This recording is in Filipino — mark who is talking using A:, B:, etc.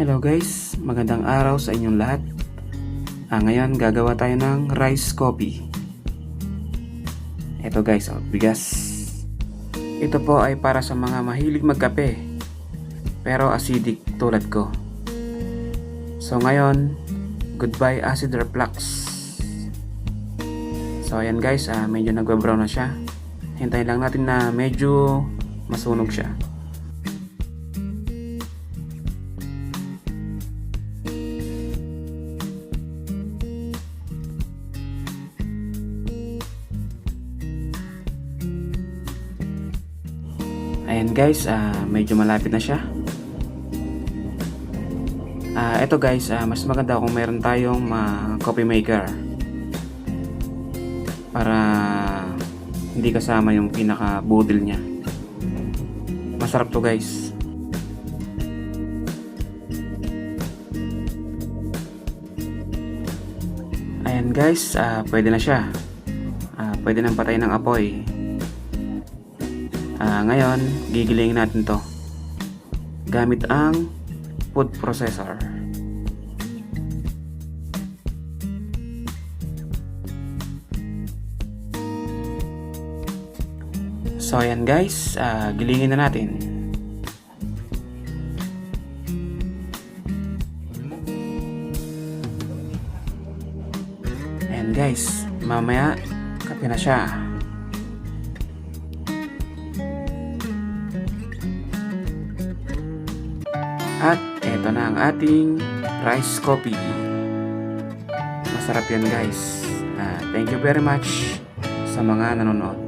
A: Hello guys, magandang araw sa inyong lahat. Ah, ngayon gagawa tayo ng rice coffee. Ito guys, oh, bigas. Ito po ay para sa mga mahilig magkape pero acidic tulad ko. So ngayon, goodbye acid reflux. So ayan guys, ah, medyo nagwa-brown na siya. Hintayin lang natin na medyo masunog siya. Ayan guys, ah, medyo malapit na siya. Ah, ito guys, ah, mas maganda kung meron tayong ah, coffee maker. Para hindi kasama yung pinaka budil niya. Masarap to guys. Ayan guys, ah, pwede na siya. Ah, pwede nang patayin ng apoy. Ah, ngayon, gigilingin natin to gamit ang food processor. So ayan guys, ah, gilingin na natin. Ayan guys, mamaya kape na siya. At eto na ang ating rice coffee. Masarap yan guys. Ah, thank you very much sa mga nanonood.